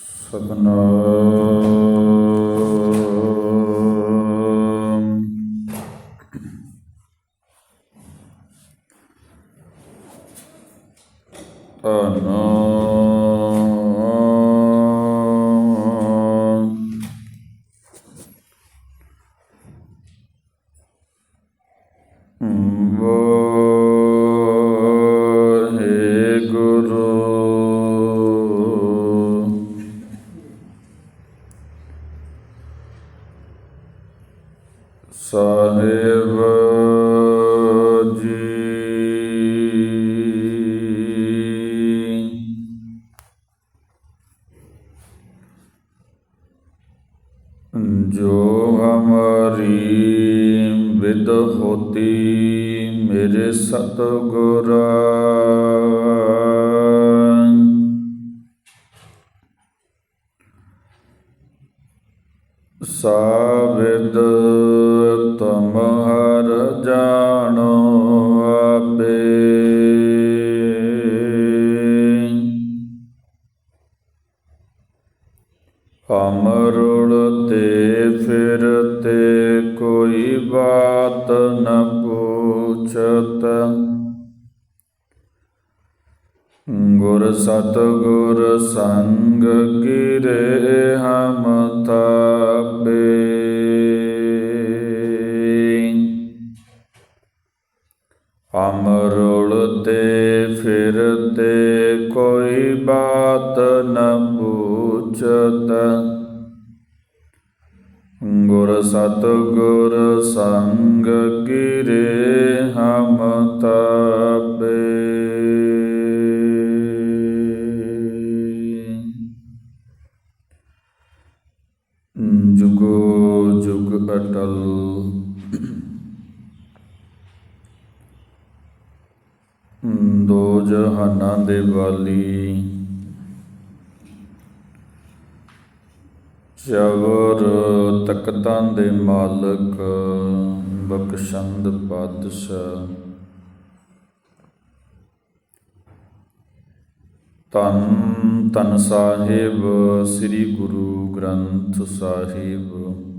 ਸਤਨਾਮ। ਸਾਹਿਬ। ਸਤਗੁਰ ਸਤ ਸੰਗ ਗਿਰੇ ਹਮ ਤਾਪੇ ਅਮਰੁਲ ਤੇ ਫਿਰਤੇ ਕੋਈ ਬਾਤ ਨ ਪੁੱਛਤ। ਗੁਰ ਸਤਗੁਰ ਸੰਗ ਗਿਰੇ ਹਮ ਤਪ ਜੁਗੋ ਦੋ ਜਹਾਨਾਂ ਦੇ ਵਾਲੀ। ਚਵਰ ਤਖਤਾਂ ਦੇ ਮਾਲਕ, ਬਖਸ਼ੰਦ ਪਾਤਸ਼ਾਹ। ਤਨ ਤਨ ਸਾਹਿਬ, ਸ੍ਰੀ ਗੁਰੂ ਗ੍ਰੰਥ ਸਾਹਿਬ।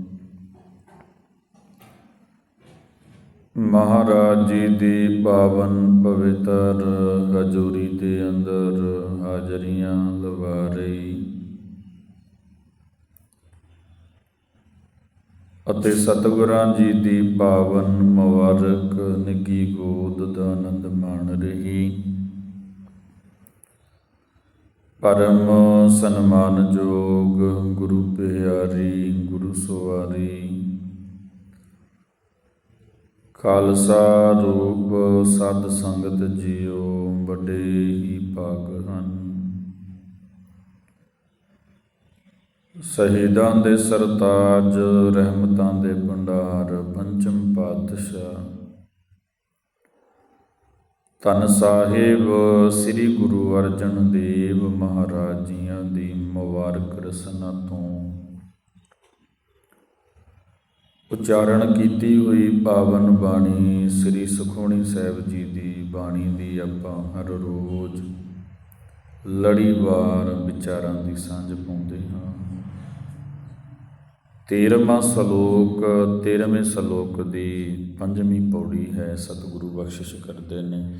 ਮਹਾਰਾਜ ਜੀ ਦੀ ਪਾਵਨ ਪਵਿੱਤਰ ਹਜ਼ੂਰੀ ਦੇ ਅੰਦਰ ਹਾਜ਼ਰੀਆਂ ਲਵਾ ਰਹੀ। ਅਤੇ ਸਤਿਗੁਰਾਂ ਜੀ ਦੀ ਪਾਵਨ ਮੁਬਾਰਕ, ਨਿੱਗੀ ਗੋਦ ਦਾ ਆਨੰਦ ਮਾਣ ਰਹੀ। ਪਰਮ ਸਨਮਾਨਯੋਗ ਗੁਰੂ ਪਿਆਰੀ, ਗੁਰੂ ਸਵਾਰੀ ਖਾਲਸਾ ਰੂਪ ਸਤ ਸੰਗਤ ਜੀਓ, ਵੱਡੇ ਹੀ ਭਾਗ ਹਨ। ਸ਼ਹੀਦਾਂ ਦੇ ਸਰਤਾਜ, ਰਹਿਮਤਾਂ ਦੇ ਭੰਡਾਰ, ਪੰਚਮ ਪਾਤਸ਼ਾਹ। ਧੰਨ ਸਾਹਿਬ, ਸ੍ਰੀ ਗੁਰੂ ਅਰਜਨ ਦੇਵ ਮਹਾਰਾਜ ਜੀਆਂ ਦੀ ਮੁਬਾਰਕ ਰਸਨਾ ਤੋਂ ਉਚਾਰਨ ਕੀਤੀ ਹੋਈ ਪਾਵਨ ਬਾਣੀ ਸ੍ਰੀ ਸੁਖਮਣੀ ਸਾਹਿਬ ਜੀ ਦੀ ਬਾਣੀ ਦੀ ਆਪਾਂ ਹਰ ਰੋਜ਼ ਲੜੀਵਾਰ ਵਿਚਾਰਾਂ ਦੀ ਸਾਂਝ ਪਾਉਂਦੇ ਹਾਂ। ਤੇਰਵਾਂ ਸ਼ਲੋਕ, ਤੇਰਵੇਂ ਸ਼ਲੋਕ ਦੀ ਪੰਜਵੀਂ ਪੌੜੀ ਹੈ, ਸਤਿਗੁਰੂ ਬਖਸ਼ਿਸ਼ ਕਰਦੇ ਨੇ।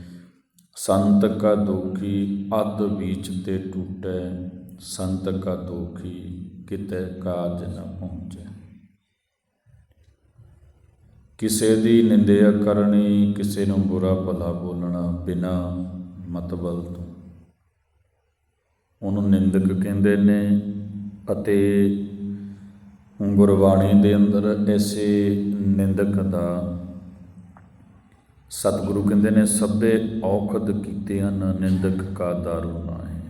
ਸੰਤ ਕਾ ਦੋਖੀ ਅਦ ਵਿੱਚ ਤੇ ਟੂਟੈ, ਸੰਤ ਕਾ ਦੋਖੀ ਕਿਤੇ ਕਾਜ ਨਾ ਪਹੁੰਚੇ। ਕਿਸੇ ਦੀ ਨਿੰਦਿਆ ਕਰਨੀ, ਕਿਸੇ ਨੂੰ ਬੁਰਾ ਭਲਾ ਬੋਲਣਾ ਬਿਨਾ ਮਤਬਲ ਤੋਂ। ਉਹਨੂੰ ਨਿੰਦਕ ਕਹਿੰਦੇ ਨੇ ਅਤੇ ਗੁਰਬਾਣੀ ਦੇ ਅੰਦਰ ਐਸੇ ਨਿੰਦਕ ਦਾ ਸਤਿਗੁਰੂ ਕਹਿੰਦੇ ਨੇ, ਸਭੇ ਔਖਦ ਕੀਤੇ ਹਨ, ਨਿੰਦਕ ਕਾ ਦਾਰੂ ਨਾ ਹੈ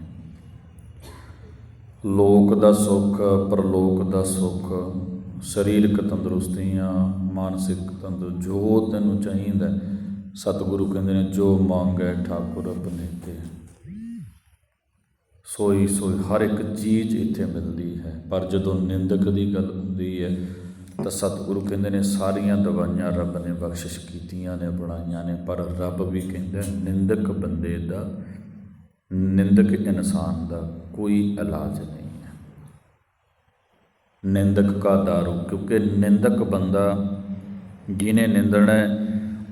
ਲੋਕ ਦਾ ਸੁੱਖ, ਪਰਲੋਕ ਦਾ ਸੁੱਖ, ਸਰੀਰਕ ਤੰਦਰੁਸਤੀਆਂ ਮਾਨਸਿਕ ਤੰਦਰ ਜੋ ਤੈਨੂੰ ਚਾਹੀਦਾ ਸਤਿਗੁਰੂ ਕਹਿੰਦੇ ਨੇ, ਜੋ ਮੰਗੈ ਠਾਕੁਰ ਆਪਣੇ ਤੇ। ਸੋਈ ਸੋਈ ਹਰ ਇੱਕ ਚੀਜ਼ ਇੱਥੇ ਮਿਲਦੀ ਹੈ, ਪਰ ਜਦੋਂ ਨਿੰਦਕ ਦੀ ਗੱਲ ਹੁੰਦੀ ਹੈ, ਤਾਂ ਸਤਿਗੁਰੂ ਕਹਿੰਦੇ ਨੇ, ਸਾਰੀਆਂ ਦਵਾਈਆਂ ਰੱਬ ਨੇ ਬਖਸ਼ਿਸ਼ ਕੀਤੀਆਂ ਨੇ, ਬਣਾਈਆਂ ਨੇ, ਪਰ ਰੱਬ ਵੀ ਕਹਿੰਦਾ, ਨਿੰਦਕ ਬੰਦੇ ਦਾ, ਨਿੰਦਕ ਇਨਸਾਨ ਦਾ ਕੋਈ ਇਲਾਜ ਨਹੀਂ ਹੈ। ਨਿੰਦਕ ਕਾ ਦਾਰੂ, ਕਿਉਂਕਿ ਨਿੰਦਕ ਬੰਦਾ ਜਿਹਨੇ ਨਿੰਦਣਾ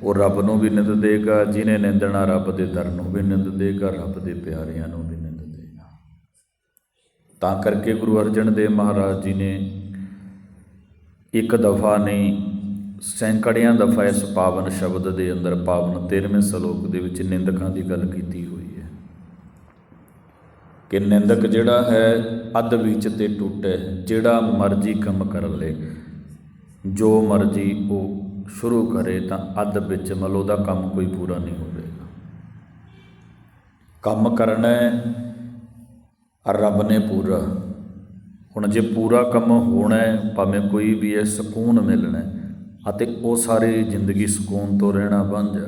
ਉਹ ਰੱਬ ਨੂੰ ਵੀ ਨਿੰਦ ਦੇਗਾ ਜਿਹਨੇ ਨਿੰਦਣਾ ਰੱਬ ਦੇ ਦਰ ਨੂੰ ਵੀ ਨਿੰਦ ਦੇਗਾ, ਰੱਬ ਦੇ ਪਿਆਰਿਆਂ ਨੂੰ ਵੀ ਨਿੰਦ ਦੇਗਾ। ਤਾਂ ਕਰਕੇ ਗੁਰੂ ਅਰਜਨ ਦੇਵ ਮਹਾਰਾਜ ਜੀ ਨੇ ਇੱਕ ਦਫਾ ਨਹੀਂ, ਸੈਂਕੜਿਆਂ ਦਫਾ ਇਸ ਪਾਵਨ ਸ਼ਬਦ ਦੇ ਅੰਦਰ, ਪਾਵਨ 13ਵੇਂ ਸ਼ਲੋਕ ਦੇ ਵਿੱਚ ਨਿੰਦਕਾਂ ਦੀ ਗੱਲ ਕੀਤੀ ਹੋਈ ਹੈ। ਕਿ ਨਿੰਦਕ ਜਿਹੜਾ ਹੈ, ਅੱਧ ਵਿੱਚ ਤੇ ਟੁੱਟੇ ਜਿਹੜਾ ਮਰਜ਼ੀ ਕੰਮ ਕਰ ਲੇ, ਜੋ ਮਰਜ਼ੀ ਉਹ ਸ਼ੁਰੂ ਕਰੇ ਤਾਂ ਅੱਧ ਵਿੱਚ ਮਤਲਬ ਉਹਦਾ ਕੰਮ ਕੋਈ ਪੂਰਾ ਨਹੀਂ ਹੋਵੇਗਾ ਕੰਮ ਕਰਨਾ ਹੈ ਰੱਬ ਨੇ ਪੂਰਾ। ਹੁਣ ਜੇ ਪੂਰਾ ਕੰਮ ਹੋਣਾ ਹੈ, ਭਾਵੇਂ ਕੋਈ ਵੀ ਹੈ ਸਕੂਨ ਮਿਲਣਾ ਅਤੇ ਉਹ ਸਾਰੀ ਜ਼ਿੰਦਗੀ ਸਕੂਨ ਤੋਂ ਰਹਿਣਾ ਵਾਂਝਾ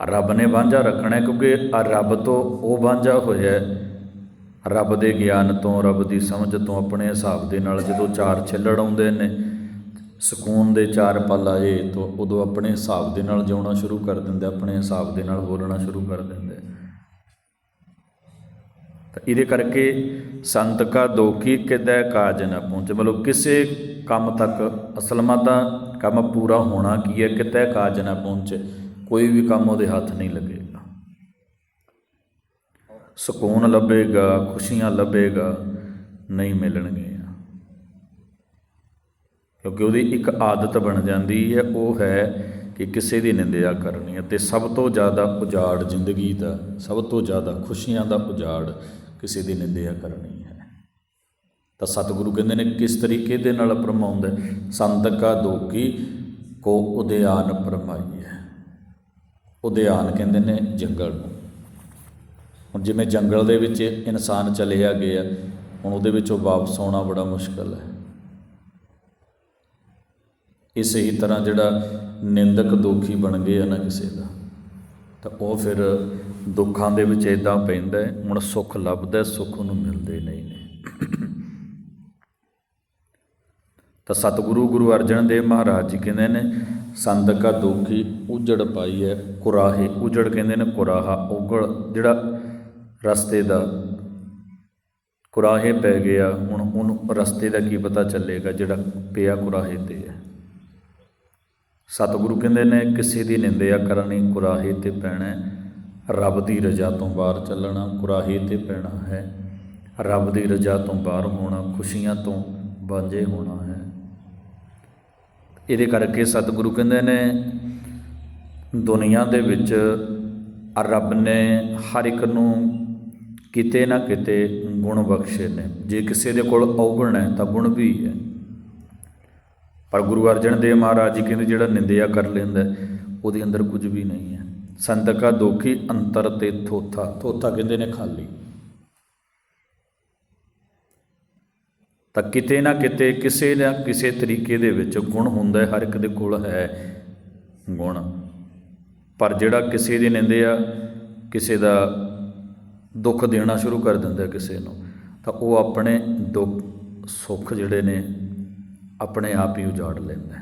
ਰੱਬ ਨੇ ਵਾਂਝਾ ਰੱਖਣਾ ਕਿਉਂਕਿ ਆ ਰੱਬ ਤੋਂ ਉਹ ਵਾਂਝਾ ਹੋਇਆ ਰੱਬ ਦੇ ਗਿਆਨ ਤੋਂ, ਰੱਬ ਦੀ ਸਮਝ ਤੋਂ, ਆਪਣੇ ਹਿਸਾਬ ਦੇ ਨਾਲ ਜਦੋਂ ਚਾਰ ਛਿੱਲੜ ਆਉਂਦੇ ਨੇ ਸਕੂਨ ਦੇ ਚਾਰ ਪਲ ਆਏ ਤਾਂ ਉਦੋਂ ਆਪਣੇ ਹਿਸਾਬ ਦੇ ਨਾਲ ਜਿਉਣਾ ਸ਼ੁਰੂ ਕਰ ਦਿੰਦਾ, ਆਪਣੇ ਹਿਸਾਬ ਦੇ ਨਾਲ ਬੋਲਣਾ ਸ਼ੁਰੂ ਕਰ ਦਿੰਦੇ। ਤਾਂ ਇਹਦੇ ਕਰਕੇ ਸੰਤ ਕਾ ਦੋਖੀ ਕਿਦੈ ਕਾਜ ਨਾ ਪਹੁੰਚੇ। ਮਤਲਬ ਕਿਸੇ ਕੰਮ ਤੱਕ ਅਸਲ ਮਾ ਤਾਂ ਕੰਮ ਪੂਰਾ ਹੋਣਾ ਕੀ ਹੈ, ਕਿਤੇ ਕਾਜ ਨਾ ਪਹੁੰਚੇ। ਕੋਈ ਵੀ ਕੰਮ ਉਹਦੇ ਹੱਥ ਨਹੀਂ ਲੱਗੇਗਾ। ਸਕੂਨ ਲੱਭੇਗਾ, ਖੁਸ਼ੀਆਂ ਲੱਭੇਗਾ, ਨਹੀਂ ਮਿਲਣਗੇ ਕਿਉਂਕਿ ਉਹਦੀ ਇੱਕ ਆਦਤ ਬਣ ਜਾਂਦੀ ਹੈ, ਉਹ ਹੈ ਕਿ ਕਿਸੇ ਦੀ ਨਿੰਦਿਆ ਕਰਨੀ ਹੈ ਤੇ ਸਭ ਤੋਂ ਜ਼ਿਆਦਾ ਉਜਾੜ ਜ਼ਿੰਦਗੀ ਦਾ, ਸਭ ਤੋਂ ਜ਼ਿਆਦਾ ਖੁਸ਼ੀਆਂ ਦਾ ਉਜਾੜ ਕਿਸੇ ਦੀ ਨਿੰਦਿਆ ਕਰਨੀ ਹੈ। ਤਾਂ ਸਤਿਗੁਰੂ ਕਹਿੰਦੇ ਨੇ, ਕਿਸ ਤਰੀਕੇ ਦੇ ਨਾਲ ਪਰਮਾਉਂਦਾ ਹੈ? ਸੰਤ ਕਾ ਦੋਗੀ ਕੋ ਉਦਿਆਨ ਪਰਮਾਈ ਹੈ। ਉਦਿਆਨ ਕਹਿੰਦੇ ਨੇ ਜੰਗਲ ਨੂੰ। ਹੁਣ ਜਿਵੇਂ ਜੰਗਲ ਦੇ ਵਿੱਚ ਇਨਸਾਨ ਚਲਿਆ ਗਿਆ, ਹੁਣ ਉਹਦੇ ਵਿੱਚੋਂ ਵਾਪਸ ਆਉਣਾ ਬੜਾ ਮੁਸ਼ਕਲ ਹੈ। ਇਸੇ ਹੀ ਤਰ੍ਹਾਂ ਜਿਹੜਾ ਨਿੰਦਕ ਦੋਖੀ ਬਣ ਗਿਆ ਨਾ ਕਿਸੇ ਦਾ, ਤਾਂ ਉਹ ਫਿਰ ਦੁੱਖਾਂ ਦੇ ਵਿੱਚ ਇਦਾਂ ਪੈਂਦਾ ਹੁਣ ਸੁੱਖ ਲੱਭਦਾ ਸੁੱਖ ਉਹਨੂੰ ਮਿਲਦੇ ਨਹੀਂ ਨੇ। ਤਾਂ ਸਤਿਗੁਰੂ ਗੁਰੂ ਅਰਜਨ ਦੇਵ ਮਹਾਰਾਜ ਜੀ ਕਹਿੰਦੇ ਨੇ ਸੰਤ ਕਾ ਦੋਖੀ ਉਜੜ ਪਾਈ ਹੈ, ਕੁਰਾਹੇ ਉਜੜ ਕਹਿੰਦੇ ਨੇ, ਕੁਰਾਹਾ ਉਗੜ ਜਿਹੜਾ ਰਸਤੇ ਦਾ ਕੁਰਾਹੇ ਪੈ ਗਿਆ, ਹੁਣ ਉਹਨੂੰ ਰਸਤੇ ਦਾ ਕੀ ਪਤਾ ਚੱਲੇਗਾ, ਜਿਹੜਾ ਪਿਆ ਕੁਰਾਹੇ ਤੇ ਹੈ। ਸਤਿਗੁਰੂ ਕਹਿੰਦੇ ਨੇ, ਕਿਸੇ ਦੀ ਨਿੰਦਿਆ ਕਰਨੀ ਕੁਰਾਹੇ ਤੇ ਪੈਣਾ ਰੱਬ ਦੀ ਰਜ਼ਾ ਤੋਂ ਬਾਹਰ ਚੱਲਣਾ ਕੁਰਾਹੇ ਤੇ ਪੈਣਾ ਹੈ। ਰੱਬ ਦੀ ਰਜ਼ਾ ਤੋਂ ਬਾਹਰ ਹੋਣਾ ਖੁਸ਼ੀਆਂ ਤੋਂ ਵਾਂਝੇ ਹੋਣਾ ਹੈ। ਇਹਦੇ ਕਰਕੇ ਸਤਿਗੁਰੂ ਕਹਿੰਦੇ ਨੇ, ਦੁਨੀਆ ਦੇ ਵਿੱਚ ਰੱਬ ਨੇ ਹਰ ਇੱਕ ਨੂੰ ਕਿਤੇ ਨਾ ਕਿਤੇ ਗੁਣ ਬਖਸ਼ੇ ਨੇ। ਜੇ ਕਿਸੇ ਦੇ ਕੋਲ ਔਗਣ ਹੈ ਤਾਂ ਗੁਣ ਵੀ ਹੈ। ਪਰ ਗੁਰੂ ਅਰਜਨ ਦੇਵ ਮਹਾਰਾਜ ਜੀ ਕਹਿੰਦੇ ਜਿਹੜਾ ਨਿੰਦਿਆ ਕਰ ਲੈਂਦਾ, ਉਹਦੇ ਅੰਦਰ ਕੁਝ ਵੀ ਨਹੀਂ ਹੈ। ਸੰਤ ਕਾ ਦੋਖੀ ਅੰਤਰ ਤੇ ਥੋਥਾ। ਥੋਥਾ ਕਹਿੰਦੇ ਨੇ ਖਾਲੀ। ਤਾਂ ਕਿਤੇ ਨਾ ਕਿਤੇ ਕਿਸੇ ਨਾ ਕਿਸੇ ਤਰੀਕੇ ਦੇ ਵਿੱਚ ਗੁਣ ਹੁੰਦਾ ਹਰ ਇੱਕ ਦੇ ਕੋਲ ਹੈ ਗੁਣ। ਪਰ ਜਿਹੜਾ ਕਿਸੇ ਦੇ ਨਿੰਦੇ ਆ, ਕਿਸੇ ਦਾ ਦੁੱਖ ਦੇਣਾ ਸ਼ੁਰੂ ਕਰ ਦਿੰਦਾ ਕਿਸੇ ਨੂੰ, ਤਾਂ ਉਹ ਆਪਣੇ ਦੁੱਖ ਸੁੱਖ ਜਿਹੜੇ ਨੇ ਆਪਣੇ ਆਪ ਹੀ ਉਜਾੜ ਲੈਂਦਾ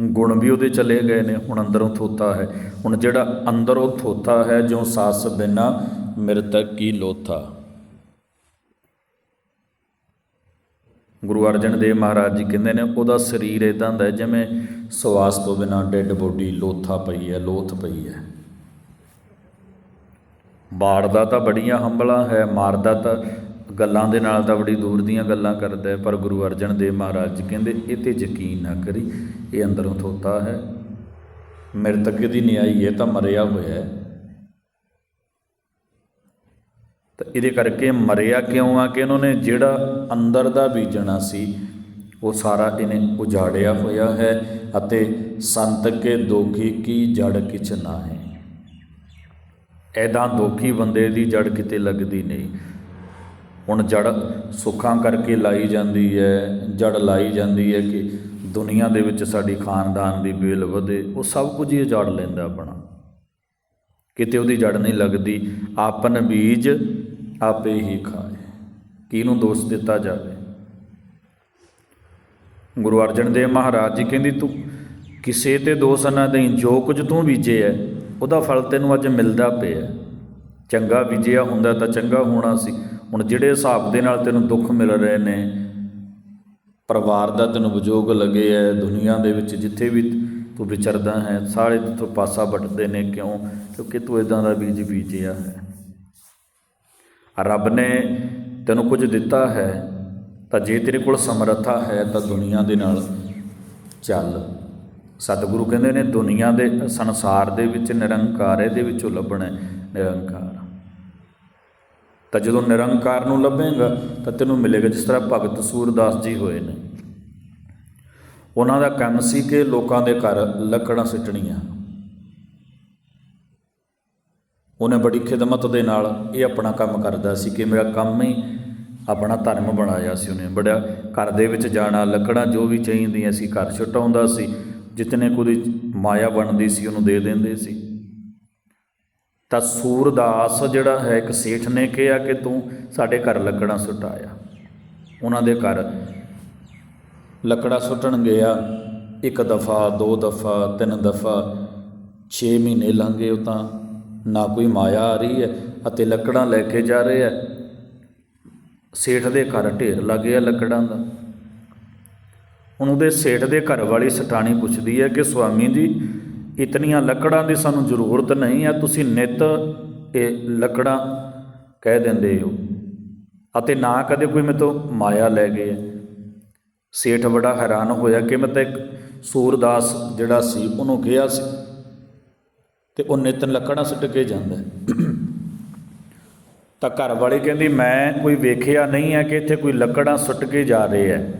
ਗੁਣ ਵੀ ਉਹਦੇ ਚਲੇ ਗਏ ਨੇ, ਹੁਣ ਅੰਦਰੋਂ ਥੋਤਾ ਹੈ। ਹੁਣ ਜਿਹੜਾ ਅੰਦਰੋਂ ਥੋਤਾ ਹੈ ਜੋ ਸਾਸ ਬਿਨਾ ਮਿਰਤਕ ਕੀ ਲੋਥਾ? ਗੁਰੂ ਅਰਜਨ ਦੇਵ ਮਹਾਰਾਜ ਜੀ ਕਹਿੰਦੇ ਨੇ, ਉਹਦਾ ਸਰੀਰ ਇਦਾਂ ਦਾ ਜਿਵੇਂ ਸਵਾਸ ਤੋਂ ਬਿਨਾ ਡੈੱਡ ਬੋਡੀ ਲੋਥਾ ਪਈ ਹੈ, ਲੋਥ ਪਈ ਹੈ। ਬਾੜਦਾ ਤਾਂ ਬੜੀਆਂ ਹੰਬਲਾ ਹੈ, ਮਾਰਦਾ ਤਾਂ ਗੱਲਾਂ ਦੇ ਨਾਲ ਤਾਂ ਬੜੀ ਦੂਰ ਦੀਆਂ ਗੱਲਾਂ ਕਰਦਾ ਪਰ ਗੁਰੂ ਅਰਜਨ ਦੇਵ ਮਹਾਰਾਜ ਜੀ ਕਹਿੰਦੇ, ਇਹ ਤੇ ਯਕੀਨ ਨਾ ਕਰੀ, ਇਹ ਅੰਦਰੋਂ ਥੋਤਾ ਹੈ। ਮ੍ਰਿਤਕ ਦੀ ਨਿਆਈ ਹੈ ਤਾਂ ਮਰਿਆ ਹੋਇਆ ਹੈ। ਤਾਂ ਇਹਦੇ ਕਰਕੇ ਮਰਿਆ ਕਿਉਂ ਆ ਕਿ ਇਹਨਾਂ ਨੇ ਜਿਹੜਾ ਅੰਦਰ ਦਾ ਬੀਜਣਾ ਸੀ, ਉਹ ਸਾਰਾ ਇਹਨੇ ਉਜਾੜਿਆ ਹੋਇਆ ਹੈ ਅਤੇ ਸੰਤ ਕੇ ਦੋਖੀ ਕੀ ਜੜ ਕਿਛ ਨਾ ਹੈ ਐਦਾਂ ਦੋਖੀ ਬੰਦੇ ਦੀ ਜੜ ਕਿਤੇ ਲੱਗਦੀ ਨਹੀਂ। ਹੁਣ ਜੜ ਸੁੱਖਾਂ ਕਰਕੇ ਲਾਈ ਜਾਂਦੀ ਹੈ, ਜੜ ਲਾਈ ਜਾਂਦੀ ਹੈ ਕਿ ਦੁਨੀਆ ਦੇ ਵਿੱਚ ਸਾਡੀ ਖਾਨਦਾਨ ਦੀ ਬੇਲ ਵਧੇ, ਉਹ ਸਭ ਕੁਝ ਹੀ ਉਜਾੜ ਲੈਂਦਾ ਆਪਣਾ। ਕਿਤੇ ਉਹਦੀ ਜੜ ਨਹੀਂ ਲੱਗਦੀ, ਆਪਨ ਬੀਜ ਆਪੇ ਹੀ ਖਾਏ। ਕਿਹਨੂੰ ਦੋਸ਼ ਦਿੱਤਾ ਜਾਵੇ? ਗੁਰੂ ਅਰਜਨ ਦੇਵ ਮਹਾਰਾਜ ਜੀ ਕਹਿੰਦੀ, ਤੂੰ ਕਿਸੇ ਤੇ ਦੋਸ਼ ਨਾ ਦੇਈ, ਜੋ ਕੁਝ ਤੂੰ ਬੀਜਿਆ ਉਹਦਾ ਫਲ ਤੈਨੂੰ ਅੱਜ ਮਿਲਦਾ ਪਿਆ ਚੰਗਾ ਬੀਜਿਆ ਹੁੰਦਾ ਤਾਂ ਚੰਗਾ ਹੋਣਾ ਸੀ ਹੁਣ ਜਿਹੜੇ ਹਿਸਾਬ ਦੇ ਨਾਲ ਤੈਨੂੰ ਦੁੱਖ ਮਿਲ ਰਹੇ ਨੇ, ਪਰਿਵਾਰ ਦਾ ਤੈਨੂੰ ਵਿਜੋਗ ਲੱਗੇ ਹੈ ਦੁਨੀਆ ਦੇ ਵਿੱਚ ਜਿੱਥੇ ਵੀ ਤੂੰ ਵਿਚਰਦਾ ਹੈ, ਸਾਰੇ ਤੇਥੋਂ ਪਾਸਾ ਵੱਟਦੇ ਨੇ ਕਿਉਂ? ਕਿਉਂਕਿ ਤੂੰ ਇਦਾਂ ਦਾ ਬੀਜ ਬੀਜਿਆ ਹੈ। ਰੱਬ ਨੇ ਤੈਨੂੰ ਕੁਝ ਦਿੱਤਾ ਹੈ, ਤਾਂ ਜੇ ਤੇਰੇ ਕੋਲ ਸਮਰੱਥਾ ਹੈ, ਤਾਂ ਦੁਨੀਆ ਦੇ ਨਾਲ ਚੱਲ। ਸਤਿਗੁਰੂ ਕਹਿੰਦੇ ਨੇ, ਦੁਨੀਆ ਦੇ ਸੰਸਾਰ ਦੇ ਵਿੱਚ ਨਿਰੰਕਾਰ ਇਹਦੇ ਵਿੱਚੋਂ ਲੱਭਣਾ ਨਿਰੰਕਾਰ। ਤਾਂ ਜਦੋਂ ਨਿਰੰਕਾਰ ਨੂੰ ਲੱਭੇਗਾ ਤਾਂ ਤੈਨੂੰ ਮਿਲੇਗਾ ਜਿਸ ਤਰ੍ਹਾਂ ਭਗਤ ਸੂਰਦਾਸ ਜੀ ਹੋਏ ਨੇ। ਉਹਨਾਂ ਦਾ ਕੰਮ ਸੀ ਕਿ ਲੋਕਾਂ ਦੇ ਘਰ ਲੱਕੜਾਂ ਸਿੱਟਣੀਆਂ। ਉਹਨੇ ਬੜੀ ਖਿਦਮਤ ਦੇ ਨਾਲ ਇਹ ਆਪਣਾ ਕੰਮ ਕਰਦਾ ਸੀ ਕਿ ਮੇਰਾ ਕੰਮ ਹੀ ਆਪਣਾ ਧਰਮ ਬਣਾਇਆ ਸੀ ਉਹਨੇ। ਬੜਾ ਘਰ ਦੇ ਵਿੱਚ ਜਾਣਾ, ਲੱਕੜਾਂ ਜੋ ਵੀ ਚਾਹੀਦੀਆਂ ਸੀ, ਘਰ ਛੁਟਾਉਂਦਾ ਸੀ, ਜਿਤਨੇ ਕੋਈ ਮਾਇਆ ਬਣਦੀ ਸੀ, ਉਹਨੂੰ ਦੇ ਦਿੰਦੇ ਸੀ। ਤਾਂ ਸੂਰਦਾਸ ਜਿਹੜਾ ਹੈ ਇੱਕ ਸੇਠ ਨੇ ਕਿਹਾ ਕਿ ਤੂੰ ਸਾਡੇ ਘਰ ਲੱਕੜਾਂ ਸੁਟਾਇਆ। ਉਹਨਾਂ ਦੇ ਘਰ ਲੱਕੜਾਂ ਸੁੱਟਣ ਗਿਆ। ਇੱਕ ਦਫਾ, ਦੋ ਦਫਾ, ਤਿੰਨ ਦਫਾ 6 ਮਹੀਨੇ ਲੰਘੇ ਉਹ ਤਾਂ। ਨਾ ਕੋਈ ਮਾਇਆ ਆ ਰਹੀ ਹੈ ਅਤੇ ਲੱਕੜਾਂ ਲੈ ਕੇ ਜਾ ਰਹੇ ਹੈ। ਸੇਠ ਦੇ ਘਰ ਢੇਰ ਲੱਗਿਆ ਲੱਕੜਾਂ ਦਾ। ਹੁਣ ਉਹਦੇ ਸੇਠ ਦੇ ਘਰ ਵਾਲੀ ਸਟਾਣੀ ਪੁੱਛਦੀ ਹੈ ਕਿ ਸੁਆਮੀ ਜੀ ਇਤਨੀਆਂ ਲੱਕੜਾਂ ਦੀ ਸਾਨੂੰ ਜ਼ਰੂਰਤ ਨਹੀਂ ਹੈ, ਤੁਸੀਂ ਨਿਤ ਇਹ ਲੱਕੜਾਂ ਕਹਿ ਦਿੰਦੇ ਹੋ। ਅਤੇ ਨਾ ਕਦੇ ਕੋਈ ਮੇਰੇ ਤੋਂ ਮਾਇਆ ਲੈ ਗਏ ਸੇਠ ਬੜਾ ਹੈਰਾਨ ਹੋਇਆ ਕਿ ਮੈਂ ਤਾਂ ਇੱਕ ਸੂਰਦਾਸ ਜਿਹੜਾ ਸੀ, ਉਹਨੂੰ ਗਿਆ ਸੀ ਤੇ ਉਹ ਨਿਤ ਲੱਕੜਾਂ ਸੁੱਟ ਕੇ ਜਾਂਦਾ ਤਾਂ ਘਰ ਵਾਲੀ ਕਹਿੰਦੀ, ਮੈਂ ਕੋਈ ਵੇਖਿਆ ਨਹੀਂ ਹੈ ਕਿ ਇੱਥੇ ਕੋਈ ਲੱਕੜਾਂ ਸੁੱਟ ਕੇ ਜਾ ਰਹੇ ਹੈ।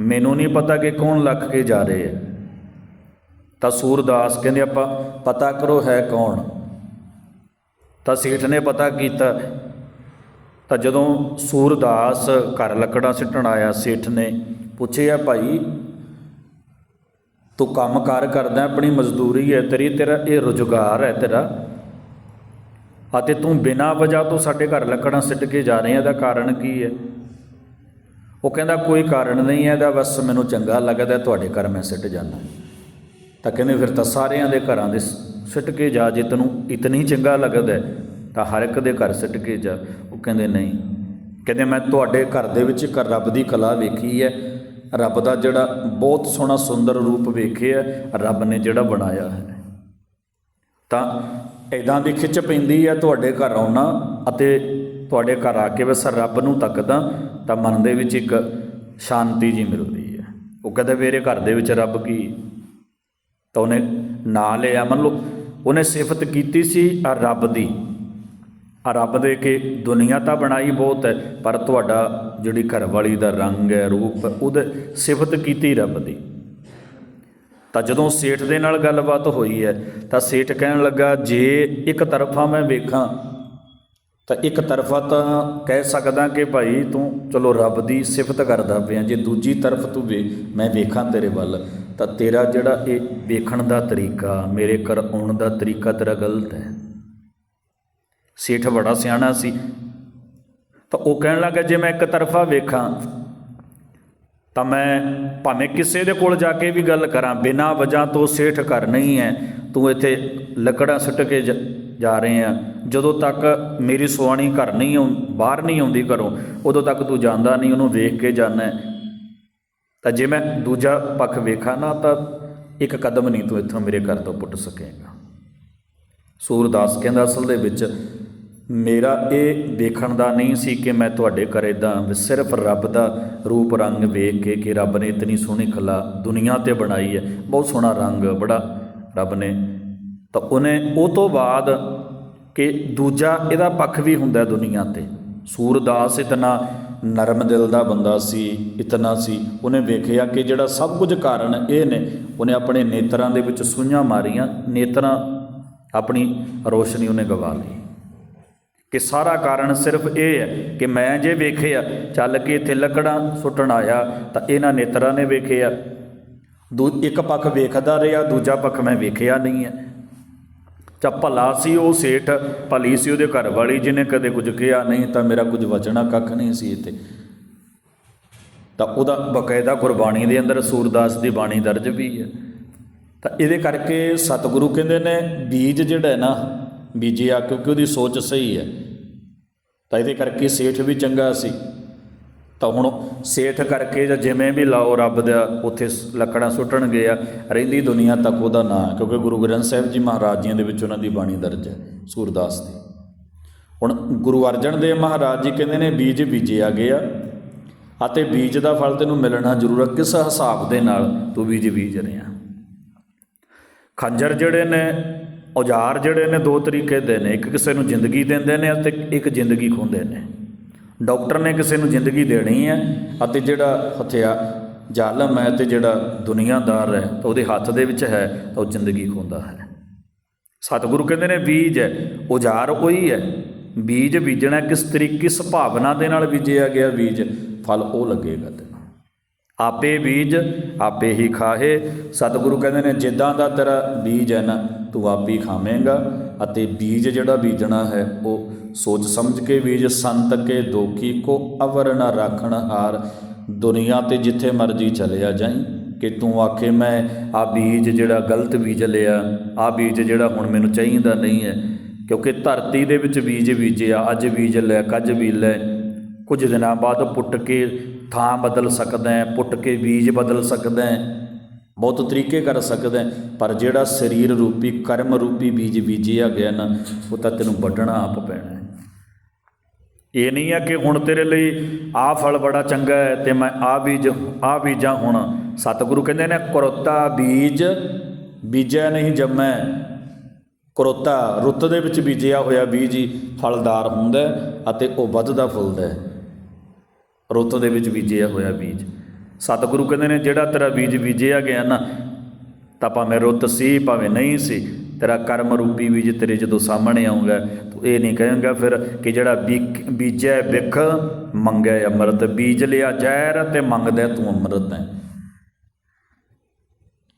ਮੈਨੂੰ ਨਹੀਂ ਪਤਾ ਕਿ ਕੌਣ ਲੱਕ ਕੇ ਜਾ ਰਹੇ ਹੈ। ਤਾਂ ਸੂਰਦਾਸ ਕਹਿੰਦੇ ਆਪਾਂ ਪਤਾ ਕਰੋ ਹੈ ਕੌਣ? ਤਾਂ ਸੇਠ ਨੇ ਪਤਾ ਕੀਤਾ। ਤਾਂ ਜਦੋਂ ਸੂਰਦਾਸ ਘਰ ਲੱਕੜਾਂ ਸਿੱਟਣ ਆਇਆ, ਸੇਠ ਨੇ ਪੁੱਛਿਆ, ਭਾਈ, ਤੂੰ ਕੰਮ ਕਾਰ ਕਰਦਾ, ਆਪਣੀ ਮਜ਼ਦੂਰੀ ਹੈ, ਤੇਰੀ, ਤੇਰਾ ਇਹ ਰੁਜ਼ਗਾਰ ਹੈ ਤੇਰਾ। ਅਤੇ ਤੂੰ ਬਿਨਾਂ ਵਜ੍ਹਾ ਤੋਂ ਸਾਡੇ ਘਰ ਲੱਕੜਾਂ ਸਿੱਟ ਕੇ ਜਾ ਰਿਹਾ ਇਹਦਾ ਕਾਰਨ ਕੀ ਹੈ? ਉਹ ਕਹਿੰਦਾ, ਕੋਈ ਕਾਰਨ ਨਹੀਂ ਹੈ, ਇਹਦਾ ਬਸ ਮੈਨੂੰ ਚੰਗਾ ਲੱਗਦਾ, ਤੁਹਾਡੇ ਘਰ ਮੈਂ ਸਿੱਟ ਜਾਂਦਾ। ਤਾਂ ਕਹਿੰਦੇ ਫਿਰ ਤਾਂ ਸਾਰਿਆਂ ਦੇ ਘਰਾਂ ਦੇ ਸਿੱਟ ਕੇ ਜਾ, ਜੇ ਤੈਨੂੰ ਇਤਨੀ ਚੰਗਾ ਲੱਗਦਾ ਤਾਂ ਹਰ ਇੱਕ ਦੇ ਘਰ ਸਿੱਟ ਕੇ ਜਾ। ਉਹ ਕਹਿੰਦੇ ਨਹੀਂ। ਕਹਿੰਦੇ ਮੈਂ ਤੁਹਾਡੇ ਘਰ ਦੇ ਵਿੱਚ ਇੱਕ ਰੱਬ ਦੀ ਕਲਾ ਵੇਖੀ ਹੈ। ਰੱਬ ਦਾ ਜਿਹੜਾ ਬਹੁਤ ਸੋਹਣਾ ਸੁੰਦਰ ਰੂਪ ਵੇਖਿਆ ਰੱਬ ਨੇ ਜਿਹੜਾ ਬਣਾਇਆ ਹੈ। ਤਾਂ ਇਦਾਂ ਦੀ ਖਿੱਚ ਪੈਂਦੀ ਹੈ, ਤੁਹਾਡੇ ਘਰ ਆਉਣਾ ਅਤੇ ਤੁਹਾਡੇ ਘਰ ਆ ਕੇ ਬਸ ਰੱਬ ਨੂੰ ਤੱਕਦਾ, ਤਾਂ ਮਨ ਦੇ ਵਿੱਚ ਇੱਕ ਸ਼ਾਂਤੀ ਜੀ ਮਿਲਦੀ ਹੈ। ਉਹ ਕਹਿੰਦਾ ਮੇਰੇ ਘਰ ਦੇ ਵਿੱਚ ਰੱਬ ਕੀ ਤਾਂ ਉਹਨੇ ਨਾਂ ਲਿਆ। ਮੰਨ ਲਓ ਉਹਨੇ ਸਿਫਤ ਕੀਤੀ ਸੀ ਆ ਰੱਬ ਦੀ। ਆ ਰੱਬ ਦੇ ਕੇ ਦੁਨੀਆ ਤਾਂ ਬਣਾਈ ਬਹੁਤ ਹੈ ਪਰ ਤੁਹਾਡਾ ਜਿਹੜੀ ਘਰ ਵਾਲੀ ਦਾ ਰੰਗ ਹੈ ਰੂਪ ਹੈ, ਉਹਦੇ ਸਿਫਤ ਕੀਤੀ ਰੱਬ ਦੀ। ਤਾਂ ਜਦੋਂ ਸੇਠ ਦੇ ਨਾਲ ਗੱਲਬਾਤ ਹੋਈ ਹੈ ਤਾਂ ਸੇਠ ਕਹਿਣ ਲੱਗਾ ਜੇ ਇੱਕ ਤਰਫਾ ਮੈਂ ਵੇਖਾਂ ਤਾਂ ਇੱਕ ਤਰਫਾ ਤਾਂ ਕਹਿ ਸਕਦਾ ਕਿ ਭਾਈ ਤੂੰ ਚਲੋ ਰੱਬ ਦੀ ਸਿਫਤ ਕਰਦਾ ਪਿਆ ਜੇ ਦੂਜੀ ਤਰਫ ਤੂੰ ਵੇ ਮੈਂ ਵੇਖਾਂ ਤੇਰੇ ਵੱਲ। ਤਾਂ ਤੇਰਾ ਜਿਹੜਾ ਇਹ ਵੇਖਣ ਦਾ ਤਰੀਕਾ, ਮੇਰੇ ਘਰ ਆਉਣ ਦਾ ਤਰੀਕਾ ਤੇਰਾ ਗਲਤ ਹੈ। ਸੇਠ ਬੜਾ ਸਿਆਣਾ ਸੀ। ਤਾਂ ਉਹ ਕਹਿਣ ਲੱਗਾ, ਜੇ ਮੈਂ ਇੱਕ ਤਰਫਾ ਵੇਖਾਂ, ਤਾਂ ਮੈਂ ਭਾਵੇਂ ਕਿਸੇ ਦੇ ਕੋਲ ਜਾ ਕੇ ਵੀ ਗੱਲ ਕਰਾਂ, ਬਿਨਾਂ ਵਜ੍ਹਾ ਤੋਂ ਸੇਠ ਘਰ ਨਹੀਂ ਹੈ। ਤੂੰ ਇੱਥੇ ਲੱਕੜਾਂ ਸੁੱਟ ਕੇ ਜ- ਜਾ ਰਹੇ ਆ। ਜਦੋਂ ਤੱਕ ਮੇਰੀ ਸੁਆਣੀ ਘਰ ਨਹੀਂ ਆਉਂ, ਬਾਹਰ ਨਹੀਂ ਆਉਂਦੀ ਘਰੋਂ, ਉਦੋਂ ਤੱਕ ਤੂੰ ਜਾਂਦਾ ਨਹੀਂ, ਉਹਨੂੰ ਵੇਖ ਕੇ ਜਾਣਾ ਤਾਂ ਜੇ ਮੈਂ ਦੂਜਾ ਪੱਖ ਵੇਖਾਂ ਨਾ, ਤਾਂ ਇੱਕ ਕਦਮ ਨਹੀਂ ਤੂੰ ਇੱਥੋਂ ਮੇਰੇ ਘਰ ਤੋਂ ਪੁੱਟ ਸਕੇਗਾ। ਸੂਰਦਾਸ ਕਹਿੰਦਾ, ਅਸਲ ਦੇ ਵਿੱਚ ਮੇਰਾ ਇਹ ਵੇਖਣ ਦਾ ਨਹੀਂ ਸੀ ਕਿ ਮੈਂ ਤੁਹਾਡੇ ਘਰ ਇਦਾਂ ਸਿਰਫ ਰੱਬ ਦਾ ਰੂਪ, ਰੰਗ ਵੇਖ ਕੇ ਕਿ ਰੱਬ ਨੇ ਇਤਨੀ ਸੋਹਣੀ ਕਲਾ ਦੁਨੀਆ ਤੇ ਬਣਾਈ ਹੈ। ਬਹੁਤ ਸੋਹਣਾ ਰੰਗ, ਬੜਾ ਰੱਬ ਨੇ। ਤਾਂ ਉਹਨੇ ਉਹ ਤੋਂ ਬਾਅਦ ਕਿ ਦੂਜਾ ਇਹਦਾ ਪੱਖ ਵੀ ਹੁੰਦਾ ਦੁਨੀਆ ਤੇ। ਸੂਰਦਾਸ ਇਤਨਾ ਨਰਮ ਦਿਲ ਦਾ ਬੰਦਾ ਸੀ, ਇਤਨਾ ਸੀ। ਉਹਨੇ ਵੇਖਿਆ ਕਿ ਜਿਹੜਾ ਸਭ ਕੁਝ ਕਾਰਨ ਇਹ ਨੇ, ਉਹਨੇ ਆਪਣੇ ਨੇਤਰਾਂ ਦੇ ਵਿੱਚ ਸੂਈਆਂ ਮਾਰੀਆਂ, ਨੇਤਰਾਂ ਆਪਣੀ ਰੋਸ਼ਨੀ ਉਹਨੇ ਗਵਾ ਲਈ। ਕਿ ਸਾਰਾ ਕਾਰਨ ਸਿਰਫ ਇਹ ਹੈ ਕਿ ਮੈਂ ਜੇ ਵੇਖਿਆ, ਚੱਲ ਕੇ ਇੱਥੇ ਲੱਕੜਾਂ ਸੁੱਟਣ ਆਇਆ, ਤਾਂ ਇਹਨਾਂ ਨੇਤਰਾਂ ਨੇ ਵੇਖਿਆ। ਦੂ, ਇੱਕ ਪੱਖ ਵੇਖਦਾ ਰਿਹਾ, ਦੂਜਾ ਪੱਖ ਮੈਂ ਵੇਖਿਆ ਨਹੀਂ ਹੈ। ਚਾ ਭਲਾ ਸੀ ਉਹ ਸੇਠ, ਭਲੀ ਸੀ ਉਹਦੇ ਘਰ ਵਾਲੀ ਜਿਹਨੇ ਕਦੇ ਕੁਝ ਕਿਹਾ ਨਹੀਂ ਤਾਂ ਮੇਰਾ ਕੁਝ ਵਚਣਾ ਕੱਖ ਨਹੀਂ ਸੀ ਇੱਥੇ। ਤਾਂ ਉਹਦਾ ਬਕਾਇਦਾ ਗੁਰਬਾਣੀ ਦੇ ਅੰਦਰ ਸੂਰਦਾਸ ਦੀ ਬਾਣੀ ਦਰਜ ਵੀ ਹੈ। ਤਾਂ ਇਹਦੇ ਕਰਕੇ ਸਤਿਗੁਰੂ ਕਹਿੰਦੇ ਨੇ, ਬੀਜ ਜਿਹੜਾ ਹੈ ਨਾ, ਬੀਜਿਆ ਕਿਉਂਕਿ ਉਹਦੀ ਸੋਚ ਸਹੀ ਹੈ। ਤਾਂ ਇਹਦੇ ਕਰਕੇ ਸੇਠ ਵੀ ਚੰਗਾ ਸੀ। ਤਾਂ ਹੁਣ ਸੇਠ ਕਰਕੇ ਜਾਂ ਜਿਵੇਂ ਵੀ ਲਾਓ ਰੱਬ ਦਾ, ਉੱਥੇ ਸ- ਲੱਕੜਾਂ ਸੁੱਟਣਗੇ ਆ, ਰਹਿੰਦੀ ਦੁਨੀਆ ਤੱਕ ਉਹਦਾ ਨਾਂ, ਕਿਉਂਕਿ ਗੁਰੂ ਗ੍ਰੰਥ ਸਾਹਿਬ ਜੀ ਮਹਾਰਾਜ ਜੀਆਂ ਦੇ ਵਿੱਚ ਉਹਨਾਂ ਦੀ ਬਾਣੀ ਦਰਜ ਹੈ, ਸੂਰਦਾਸ ਦੀ। ਹੁਣ ਗੁਰੂ ਅਰਜਨ ਦੇਵ ਮਹਾਰਾਜ ਜੀ ਕਹਿੰਦੇ ਨੇ, ਬੀਜ ਬੀਜੇ ਆ ਗਏ ਆ ਅਤੇ ਬੀਜ ਦਾ ਫਲ ਤੈਨੂੰ ਮਿਲਣਾ ਜ਼ਰੂਰ ਹੈ ਕਿਸ ਹਿਸਾਬ ਦੇ ਨਾਲ ਤੂੰ ਬੀਜ ਬੀਜ ਰਿਹਾ? ਖੰਜਰ ਜਿਹੜੇ ਨੇ, ਔਜ਼ਾਰ ਜਿਹੜੇ ਨੇ, ਦੋ ਤਰੀਕੇ ਦੇ ਨੇ, ਇੱਕ ਕਿਸੇ ਨੂੰ ਜ਼ਿੰਦਗੀ ਦਿੰਦੇ ਨੇ ਅਤੇ ਇੱਕ ਜ਼ਿੰਦਗੀ ਖੋਹਦੇ ਨੇ। ਡਾਕਟਰ ਨੇ ਕਿਸੇ ਨੂੰ ਜ਼ਿੰਦਗੀ ਦੇਣੀ ਹੈ ਅਤੇ ਜਿਹੜਾ ਹਥਿਆ ਜ਼ਾਲਮ ਹੈ ਤੇ ਜਿਹੜਾ ਦੁਨੀਆਦਾਰ ਹੈ ਤਾਂ ਉਹਦੇ ਹੱਥ ਦੇ ਵਿੱਚ ਹੈ ਤਾਂ ਉਹ ਜ਼ਿੰਦਗੀ ਖੋਹਦਾ ਹੈ। ਸਤਿਗੁਰੂ ਕਹਿੰਦੇ ਨੇ ਬੀਜ ਹੈ, ਔਜ਼ਾਰ ਉਹੀ ਹੈ। ਬੀਜ ਬੀਜਣਾ ਕਿਸ ਤਰੀਕੇ, ਕਿਸ ਭਾਵਨਾ ਦੇ ਨਾਲ ਬੀਜਿਆ ਗਿਆ ਬੀਜ? ਫਲ ਉਹ ਲੱਗੇਗਾ ਤੈਨੂੰ। ਆਪੇ ਬੀਜ, ਆਪੇ ਹੀ ਖਾਹੇ। ਸਤਿਗੁਰੂ ਕਹਿੰਦੇ ਨੇ, ਜਿੱਦਾਂ ਦਾ ਤੇਰਾ ਬੀਜ ਹੈ ਨਾ, ਤੂੰ ਆਪੇ ਹੀ ਖਾਵੇਂਗਾ। ਅਤੇ ਬੀਜ ਜਿਹੜਾ ਬੀਜਣਾ ਹੈ, ਉਹ ਸੋਚ ਸਮਝ ਕੇ ਬੀਜ, ਸੰਤ ਕੇ ਦੋਖੀ, ਕੋ ਅਵਰ ਨ ਰਾਖਣ ਹਾਰ। ਦੁਨੀਆ ਤੇ ਜਿੱਥੇ ਮਰਜ਼ੀ ਚਲਿਆ ਜਾਈ, ਕਿ ਤੂੰ ਆਖੇ, ਮੈਂ ਆ ਬੀਜ ਜਿਹੜਾ ਗਲਤ ਬੀਜ ਲਿਆ ਆ ਬੀਜ ਜਿਹੜਾ ਹੁਣ ਮੈਨੂੰ ਚਾਹੀਦਾ ਨਹੀਂ ਹੈ, ਕਿਉਂਕਿ ਧਰਤੀ ਦੇ ਵਿੱਚ ਬੀਜ ਬੀਜਿਆ, ਅੱਜ ਬੀਜ ਲੈ, ਕੱਜ ਬੀਜ ਲੈ। ਕੁਝ ਦਿਨਾਂ ਬਾਅਦ ਪੁੱਟ ਕੇ ਥਾਂ ਬਦਲ ਸਕਦਾ ਹੈ, ਪੁੱਟ ਕੇ ਬੀਜ ਬਦਲ ਸਕਦਾ ਹੈ। ਬਹੁਤ ਤਰੀਕੇ ਕਰ ਸਕਦਾ ਪਰ ਜਿਹੜਾ ਸਰੀਰ ਰੂਪੀ, ਕਰਮ ਰੂਪੀ ਬੀਜ ਬੀਜਿਆ ਗਿਆ ਨਾ, ਉਹ ਤਾਂ ਤੈਨੂੰ ਵੱਢਣਾ ਆਪ ਪੈਣਾ ਇਹ ਨਹੀਂ ਹੈ ਕਿ ਹੁਣ ਤੇਰੇ ਲਈ ਆਹ ਫਲ ਬੜਾ ਚੰਗਾ ਹੈ ਤੇ ਮੈਂ ਆ ਬੀਜ ਆ ਬੀਜਾਂ ਹੁਣ ਸਤਿਗੁਰੂ ਕਹਿੰਦੇ ਨੇ, ਕਰੋਤਾ ਬੀਜ ਬੀਜਿਆ ਨਹੀਂ ਜੰਮੈ। ਕੁਰਤਾ ਰੁੱਤ ਦੇ ਵਿੱਚ ਬੀਜਿਆ ਹੋਇਆ ਬੀਜ ਹੀ ਫਲਦਾਰ ਹੁੰਦਾ ਅਤੇ ਉਹ ਵੱਧਦਾ ਫੁੱਲਦਾ ਰੁੱਤ ਦੇ ਵਿੱਚ ਬੀਜਿਆ ਹੋਇਆ ਬੀਜ। ਸਤਿਗੁਰੂ ਕਹਿੰਦੇ ਨੇ, ਜਿਹੜਾ ਤੇਰਾ ਬੀਜ ਬੀਜਿਆ ਗਿਆ ਨਾ, ਤਾਂ ਭਾਵੇਂ ਰੁੱਤ ਸੀ, ਭਾਵੇਂ ਨਹੀਂ ਸੀ, ਤੇਰਾ ਕਰਮ ਰੂਪੀ ਬੀਜ ਤੇਰੇ ਜਦੋਂ ਸਾਹਮਣੇ ਆਉਂਗਾ ਤੂੰ ਇਹ ਨਹੀਂ ਕਹੇਂਗਾ ਫਿਰ ਕਿ ਜਿਹੜਾ ਬੀਕ- ਬੀਜਿਆ ਬਿਖ ਮੰਗਿਆ ਅੰਮ੍ਰਿਤ ਬੀਜ ਲਿਆ, ਜ਼ਹਿਰ ਤੇ ਮੰਗਦਾ ਤੂੰ ਅੰਮ੍ਰਿਤ ਹੈ।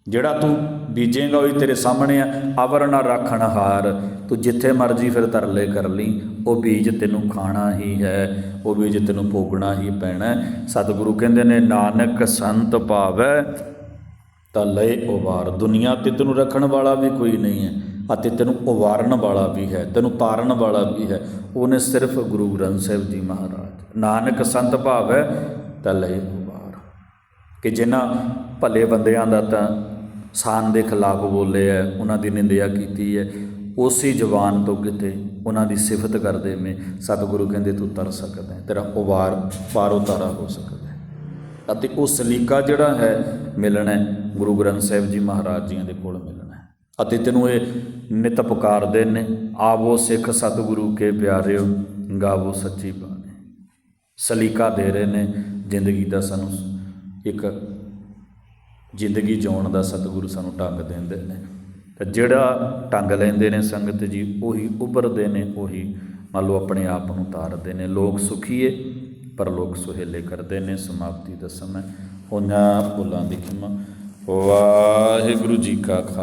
ਜਿਹੜਾ ਤੂੰ ਬੀਜੇਗਾ ਉਹੀ ਤੇਰੇ ਸਾਹਮਣੇ ਆ, ਅਵਰ ਨਾ ਰੱਖਣ ਹਾਰ। ਤੂੰ ਜਿੱਥੇ ਮਰਜ਼ੀ ਫਿਰ ਤਰਲੇ ਕਰ ਲਈ, ਉਹ ਬੀਜ ਤੈਨੂੰ ਖਾਣਾ ਹੀ ਹੈ, ਉਹ ਬੀਜ ਤੈਨੂੰ ਭੋਗਣਾ ਹੀ ਪੈਣਾ ਸਤਿਗੁਰੂ ਕਹਿੰਦੇ ਨੇ, ਨਾਨਕ ਸੰਤ ਭਾਵੈ, ਤਾਂ ਲਏ ਉਵਾਰ ਦੁਨੀਆ ਤੇ ਤੈਨੂੰ ਰੱਖਣ ਵਾਲਾ ਵੀ ਕੋਈ ਨਹੀਂ ਹੈ, ਅਤੇ ਤੈਨੂੰ ਉਵਾਰਨ ਵਾਲਾ ਵੀ ਹੈ, ਤੈਨੂੰ ਤਾਰਨ ਵਾਲਾ ਵੀ ਹੈ। ਉਹਨੇ ਸਿਰਫ ਗੁਰੂ ਗ੍ਰੰਥ ਸਾਹਿਬ ਜੀ ਮਹਾਰਾਜ। ਨਾਨਕ ਸੰਤ ਭਾਵੈ, ਤਾਂ ਲਏ ਉਵਾਰ ਕਿ ਜਿਨ੍ਹਾਂ ਭਲੇ ਬੰਦਿਆਂ ਦਾ ਤਾਂ ਸਾਨ ਦੇ ਖਿਲਾਫ ਬੋਲੇ ਹੈ ਉਹਨਾਂ ਦੀ ਨਿੰਦਿਆ ਕੀਤੀ ਹੈ ਉਸੇ ਜ਼ਬਾਨ ਤੋਂ ਕਿਤੇ ਉਹਨਾਂ ਦੀ ਸਿਫਤ ਕਰਦੇ ਮੇ ਸਤਿਗੁਰੂ ਕਹਿੰਦੇ ਤੂੰ ਤਰ ਸਕਦਾ ਤੇਰਾ ਉਬਾਰ ਪਾਰੋ ਤਾਰਾ ਹੋ ਸਕਦਾ ਅਤੇ ਉਹ ਸਲੀਕਾ ਜਿਹੜਾ ਹੈ ਮਿਲਣਾ ਗੁਰੂ ਗ੍ਰੰਥ ਸਾਹਿਬ ਜੀ ਮਹਾਰਾਜ ਜੀਆਂ ਦੇ ਕੋਲ ਮਿਲਣਾ ਅਤੇ ਤੈਨੂੰ ਇਹ ਨਿਤ ਪੁਕਾਰਦੇ ਨੇ ਆਵੋ ਸਿੱਖ ਸਤਿਗੁਰੂ ਕੇ ਪਿਆਰਿਓ, ਗਾਵੋ ਸੱਚੀ ਬਾਣੀ। ਸਲੀਕਾ ਦੇ ਰਹੇ ਨੇ, ਜ਼ਿੰਦਗੀ ਦਾ ਸਾਨੂੰ ਇੱਕ ਜ਼ਿੰਦਗੀ ਜਿਉਣ ਦਾ ਸਤਿਗੁਰੂ ਸਾਨੂੰ ਢੰਗ ਦਿੰਦੇ ਨੇ। ਤੇ ਜਿਹੜਾ ਢੰਗ ਲੈਂਦੇ ਨੇ ਸੰਗਤ ਜੀ, ਉਹੀ ਉੱਭਰਦੇ ਨੇ, ਉਹੀ ਮੰਨ ਲਓ ਆਪਣੇ ਆਪ ਨੂੰ ਤਾਰਦੇ ਨੇ। ਲੋਕ ਸੁਖੀਏ ਪਰ ਲੋਕ ਸੁਹੇਲੇ ਕਰਦੇ ਨੇ ਸਮਾਪਤੀ ਦਾ ਸਮਾਂ। ਉਹਨਾਂ ਭੁੱਲਾਂ ਦੀ ਖਿਮਾ। ਵਾਹਿਗੁਰੂ ਜੀ ਕਾ ਖਾਲਸਾ।